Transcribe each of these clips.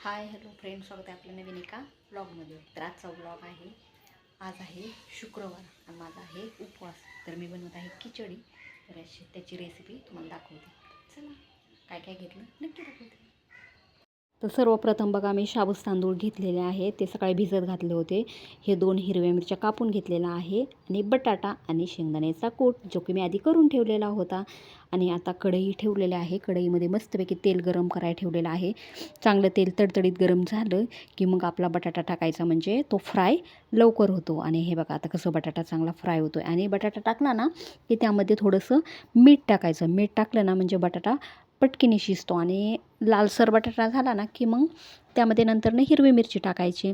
Hi hello friend स्वागत आहे आपल्या नवीन एका ब्लॉगमध्ये तर आजचा ब्लॉग आहे आज आहे शुक्रवार आणि माझा आहे उपवास. तर मी बनवत आहे खिचडी. तर त्याची रेसिपी तुम्हाला दाखवते. चला काय काय घेतलं? नक्की दाखवते. तर सर्वप्रथम बघा मी शाबूस तांदूळ घेतलेले आहे. ते सकाळी भिजत घातले होते. हे दोन हिरव्या मिरच्या कापून घेतलेला आहे आणि बटाटा आणि शेंगदाण्याचा कूट जो की मी आधी करून ठेवलेला होता. आणि आता कढई ठेवलेली आहे. कढईमध्ये मस्तपैकी तेल गरम करायला ठेवलेलं आहे. चांगलं तेल तडतडीत गरम झालं की मग आपला बटाटा टाकायचा म्हणजे तो फ्राय लवकर होतो. आणि हे बघा आता कसं बटाटा चांगला फ्राय होतो आणि बटाटा टाकला ना की त्यामध्ये थोडंसं मीठ टाकायचं. मीठ टाकलं ना म्हणजे बटाटा पटकीने शिजतो आणि लालसर बटाटा झाला ना की मग त्यामध्ये नंतरनं हिरवी मिरची टाकायची.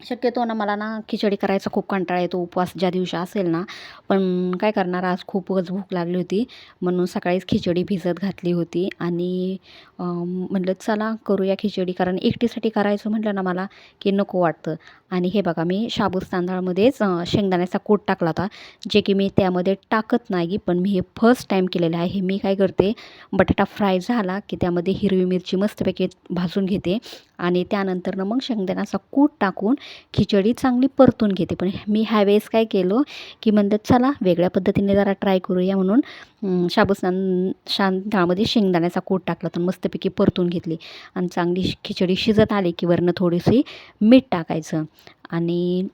शक्यतो ना मला ना खिचडी करायचा खूप कंटाळा येतो उपवास ज्या दिवशी असेल ना. पण काय करणार आज खूपच भूक लागली होती. म्हणून सकाळीच खिचडी भिजत घातली होती. आणि म्हटलं चला करूया खिचडी कारण एकटीसाठी करायचं म्हटलं ना मला की नको वाटतं. आणि हे बघा मी शाबूस तांदळामध्येच शेंगदाण्याचा कूट टाकला होता जे की मी त्यामध्ये टाकत नाही पण मी हे फर्स्ट टाईम केलेलं आहे. मी काय करते बटाटा फ्राय झाला की त्यामध्ये हिरवी मिरची मस्तपैकी भाजून घेते. आणि त्यानंतरनं मग शेंगदाण्याचा कूट टाकून खिचडी चांगली परतून घेते. पण मी ह्यावेळेस काय केलं की म्हणतात चला वेगळ्या पद्धतीने जरा ट्राय करूया म्हणून शाबूसान शान डाळमध्ये शेंगदाण्याचा कूट टाकला तर मस्तपैकी परतून घेतली. आणि चांगली खिचडी शिजत आली की वरनं थोडीशी मीठ टाकायचं. आणि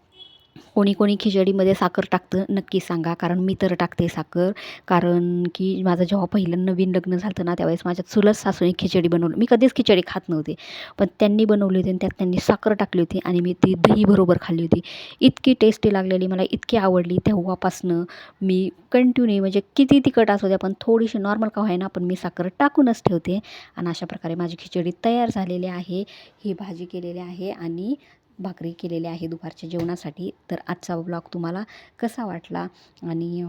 कोणी कोणी खिचडीमध्ये साखर टाकतं नक्की सांगा. कारण मी तर टाकते साखर. कारण की माझं जेव्हा पहिलं नवीन लग्न झालं ना त्यावेळेस माझ्या चुलत सासूने खिचडी बनवली. मी कधीच खिचडी खात नव्हते. पण त्यांनी बनवली होती आणि त्यात त्यांनी साखर टाकली होती आणि मी ती दही बरोबर खाल्ली होती. इतकी टेस्टी लागलेली मला इतकी आवडली. तेव्हापासनं मी कंटिन्यू म्हणजे किती तिखट असू द्या पण थोडीशी नॉर्मल का व्हायना पण मी साखर टाकूनच ठेवते. आणि अशा प्रकारे माझी खिचडी तयार झालेली आहे. ही भाजी केलेली आहे आणि भाकरी केलेली आहे दुपारच्या जेवणासाठी. तर आजचा ब्लॉग तुम्हाला कसा वाटला? आणि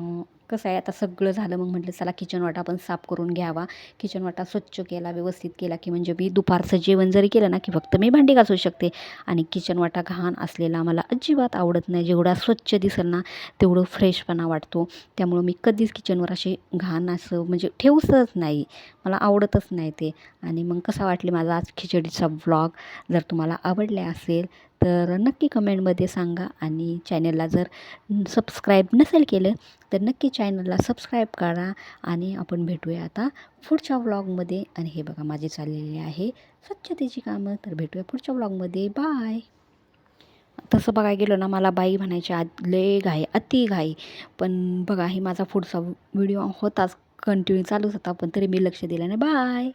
कसं आहे? आता सगळं झालं मग म्हटलं चला किचन वाटा पण साफ करून घ्यावा. किचन वाटा स्वच्छ केला व्यवस्थित केला की म्हणजे मी दुपारचं जेवण जरी केलं ना की फक्त मी भांडी घासू शकते. आणि किचन वाटा घाण असलेला मला अजिबात आवडत नाही. जेवढा स्वच्छ दिसेल ना तेवढं फ्रेशपणा वाटतो. त्यामुळं मी कधीच किचनवर असे घाण असं म्हणजे ठेवूचंच नाही. मला आवडतच नाही ते. आणि मग कसा वाटले माझा आज खिचडीचा ब्लॉग जर तुम्हाला आवडले असेल तर नक्की कमेंटमध्ये सांगा आणि चॅनलला जर सबस्क्राईब नसेल केलं तर नक्की चॅनलला सबस्क्राईब करा आणि आपण भेटूया आता पुढच्या व्लॉगमध्ये. आणि हे बघा माझे चाललेले आहे स्वच्छतेची कामं तर भेटूया पुढच्या व्लॉगमध्ये. बाय. तसं बघायला गेलो ना मला बाई म्हणायची आद लय घाई अति घाई. पण बघा हे माझा पुढचा व्हिडिओ होताच कंटिन्यू चालूच होता पण तरी मी लक्ष दिलं नाही. बाय.